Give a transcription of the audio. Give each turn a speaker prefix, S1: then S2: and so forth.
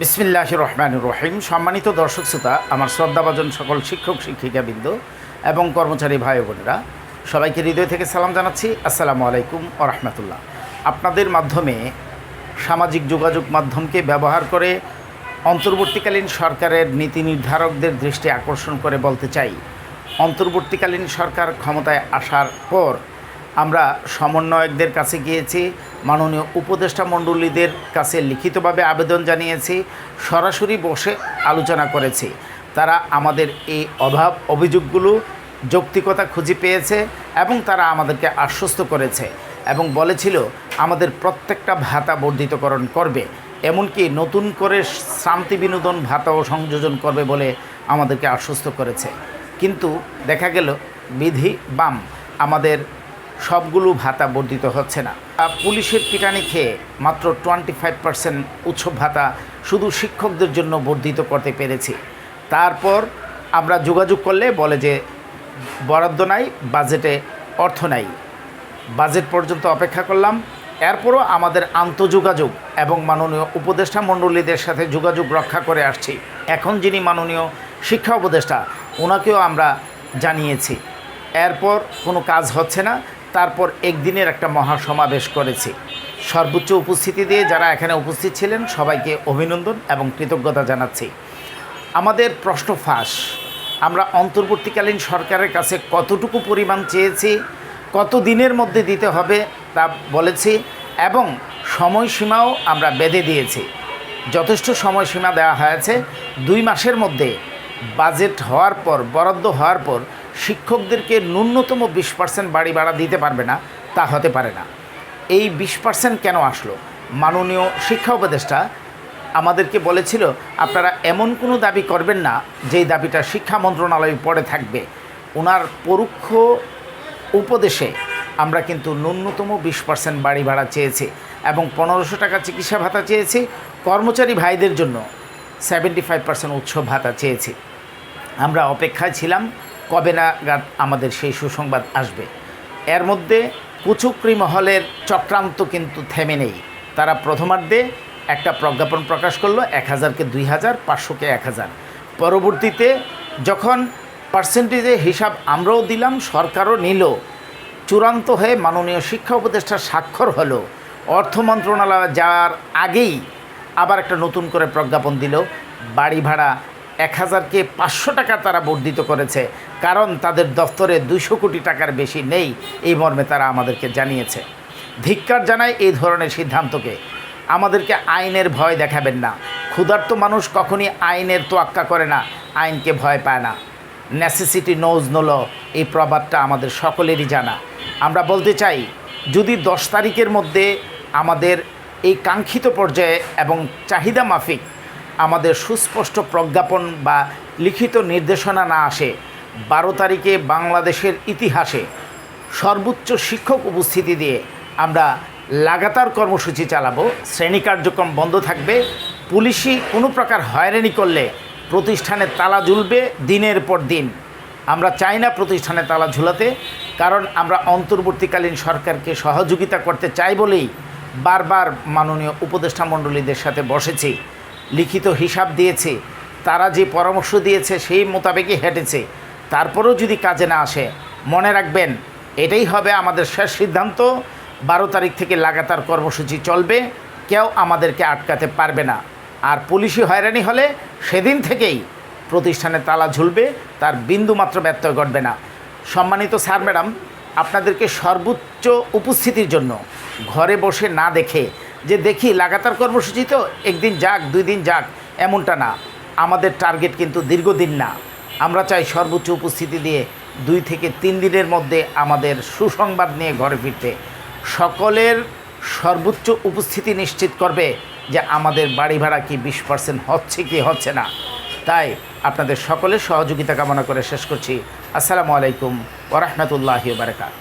S1: বিসমিল্লাহ রহমান রহিম। সম্মানিত দর্শক শ্রোতা, আমার শ্রদ্ধাভাজন সকল শিক্ষক শিক্ষিকাবৃন্দ এবং কর্মচারী ভাই বোনেরা, সবাইকে হৃদয় থেকে সালাম জানাচ্ছি। আসসালামু আলাইকুম ও রহমতুল্লাহ। আপনাদের মাধ্যমে সামাজিক যোগাযোগ মাধ্যমকে ব্যবহার করে অন্তর্বর্তীকালীন সরকারের নীতি নির্ধারকদের দৃষ্টি আকর্ষণ করে বলতে চাই। অন্তর্বর্তীকালীন সরকার ক্ষমতায় আসার পর আমরা সমন্বয়কদের কাছে গিয়েছি, মাননীয় উপদেষ্টা মণ্ডলীদের কাছে লিখিতভাবে আবেদন জানিয়েছি, সরাসরি বসে আলোচনা করেছি। তারা আমাদের এই অভাব অভিযোগগুলো যৌক্তিকতা খুঁজে পেয়েছে এবং তারা আমাদেরকে আশ্বস্ত করেছে এবং বলেছিল, আমাদের প্রত্যেকটা ভাতা বর্ধিতকরণ করবে, এমনকি নতুন করে শান্তি বিনোদন ভাতাও সংযোজন করবে বলে আমাদেরকে আশ্বস্ত করেছে। কিন্তু দেখা গেল, বিধি বাম, আমাদের সবগুলো ভাতা বর্ধিত হচ্ছে না। পুলিশের পিটানি খেয়ে মাত্র টোয়েন্টি ফাইভ পার্সেন্ট উৎসব ভাতা শুধু শিক্ষকদের জন্য বর্ধিত করতে পেরেছি। তারপর আমরা যোগাযোগ করলে বলে যে বরাদ্দ নাই, বাজেটে অর্থ নাই। বাজেট পর্যন্ত অপেক্ষা করলাম। এরপরও আমাদের আন্তঃযোগাযোগ এবং মাননীয় উপদেষ্টা মণ্ডলীদের সাথে যোগাযোগ রক্ষা করে আসছি। এখন যিনি মাননীয় শিক্ষা উপদেষ্টা, ওনাকেও আমরা জানিয়েছি। এরপর কোনো কাজ হচ্ছে না। তারপর একদিনের একটা মহাসমাবেশ করেছি। সর্বোচ্চ উপস্থিতি দিয়ে যারা এখানে উপস্থিত ছিলেন, সবাইকে অভিনন্দন এবং কৃতজ্ঞতা জানাচ্ছি। আমাদের প্রশ্ন ফাঁস। আমরা অন্তর্বর্তীকালীন সরকারের কাছে কতটুকু পরিমাণ চেয়েছি, কত দিনের মধ্যে দিতে হবে তা বলেছি এবং সময়সীমাও আমরা বেঁধে দিয়েছি। যথেষ্ট সময়সীমা দেওয়া হয়েছে। দুই মাসের মধ্যে বাজেট হওয়ার পর, বরাদ্দ হওয়ার পর শিক্ষকদেরকে ন্যূনতম বিশ পার্সেন্ট বাড়ি ভাড়া দিতে পারবে না, তা হতে পারে না। এই বিশ পার্সেন্ট কেন আসলো? মাননীয় শিক্ষা উপদেষ্টা আমাদেরকে বলেছিল, আপনারা এমন কোনো দাবি করবেন না, যেই দাবিটা শিক্ষা মন্ত্রণালয়ে পড়ে থাকবে। ওনার পরোক্ষ উপদেশে আমরা কিন্তু ন্যূনতম বিশ পার্সেন্ট বাড়ি ভাড়া চেয়েছি এবং পনেরোশো টাকা চিকিৎসা ভাতা চেয়েছি, কর্মচারী ভাইদের জন্য সেভেন্টি ফাইভ পার্সেন্ট উৎসব ভাতা চেয়েছি। আমরা অপেক্ষায় ছিলাম কবে নাগাদ আমাদের সেই সুসংবাদ আসবে? এর মধ্যে কুচুকরি মহলের চক্রান্ত কিন্তু থেমে নেই। তারা প্রথমার্ধে একটা প্রজ্ঞাপন প্রকাশ করল, এক হাজারকে দুই হাজার পাঁচশোকে এক হাজার। পরবর্তীতে যখন পার্সেন্টেজে হিসাব আমরাও দিলাম, সরকারও নিল। চূড়ান্ত হয়ে মাননীয় শিক্ষা উপদেষ্টার স্বাক্ষর হলো। অর্থ মন্ত্রণালয় যাওয়ার আগেই আবার একটা নতুন করে প্রজ্ঞাপন দিল। বাড়ি ভাড়া এক হাজারকে পাঁচশো টাকা তারা বর্ধিত করেছে। কারণ তাদের দফতরে দুশো কোটি টাকার বেশি নেই, এই মর্মে তারা আমাদেরকে জানিয়েছে। ধিক্কার জানায় এই ধরনের সিদ্ধান্তকে। আমাদেরকে আইনের ভয় দেখাবেন না। ক্ষুধার্ত মানুষ কখনই আইনের তোয়াক্কা করে না, আইনকে ভয় পায় না। নেসেসিটি নোজ নোল এই প্রবাদটা আমাদের সকলেরই জানা। আমরা বলতে চাই, যদি দশ তারিখের মধ্যে আমাদের এই কাঙ্ক্ষিত পর্যায়ে এবং চাহিদা মাফিক আমাদের সুস্পষ্ট প্রজ্ঞাপন বা লিখিত নির্দেশনা না আসে, বারো তারিখে বাংলাদেশের ইতিহাসে সর্বোচ্চ শিক্ষক উপস্থিতি দিয়ে আমরা লাগাতার কর্মসূচি চালাবো। শ্রেণি কার্যক্রম বন্ধ থাকবে। পুলিশি কোনো প্রকার হয়রানি করলে প্রতিষ্ঠানে তালা ঝুলবে দিনের পর দিন। আমরা চাই না প্রতিষ্ঠানে তালা ঝুলাতে, কারণ আমরা অন্তর্বর্তীকালীন সরকারকে সহযোগিতা করতে চাই বলেই বারবার মাননীয় উপদেষ্টা মণ্ডলীদের সাথে বসেছি। লিখিত হিসাব দিয়েছে। তারা যে পরামর্শ দিয়েছে সেই মোতাবেকই হেঁটেছে। তারপরেও যদি কাজে না আসে, মনে রাখবেন, এটাই হবে আমাদের শেষ সিদ্ধান্ত। বারো তারিখ থেকে লাগাতার কর্মসূচি চলবে। কেউ আমাদেরকে আটকাতে পারবে না। আর পুলিশি হয়রানি হলে সেদিন থেকেই প্রতিষ্ঠানে তালা ঝুলবে, তার বিন্দুমাত্র ব্যত্যয় ঘটবে না। সম্মানিত স্যার, ম্যাডাম, আপনাদেরকে সর্বোচ্চ উপস্থিতির জন্য ঘরে বসে না দেখে যে দেখি লাগাতার কর্মসূচি তো একদিন যাক, দুই দিন যাক, এমনটা না। আমাদের টার্গেট কিন্তু দীর্ঘদিন না। আমরা চাই সর্বোচ্চ উপস্থিতি দিয়ে দুই থেকে তিন দিনের মধ্যে আমাদের সুসংবাদ নিয়ে ঘরে ফিরতে। সকলের সর্বোচ্চ উপস্থিতি নিশ্চিত করবে যে আমাদের বাড়ি ভাড়া কি বিশ পার্সেন্ট হচ্ছে কি হচ্ছে না। তাই আপনাদের সকলের সহযোগিতা কামনা করে শেষ করছি। আসসালামু আলাইকুম ওরহমতুল্লাহি বারকাত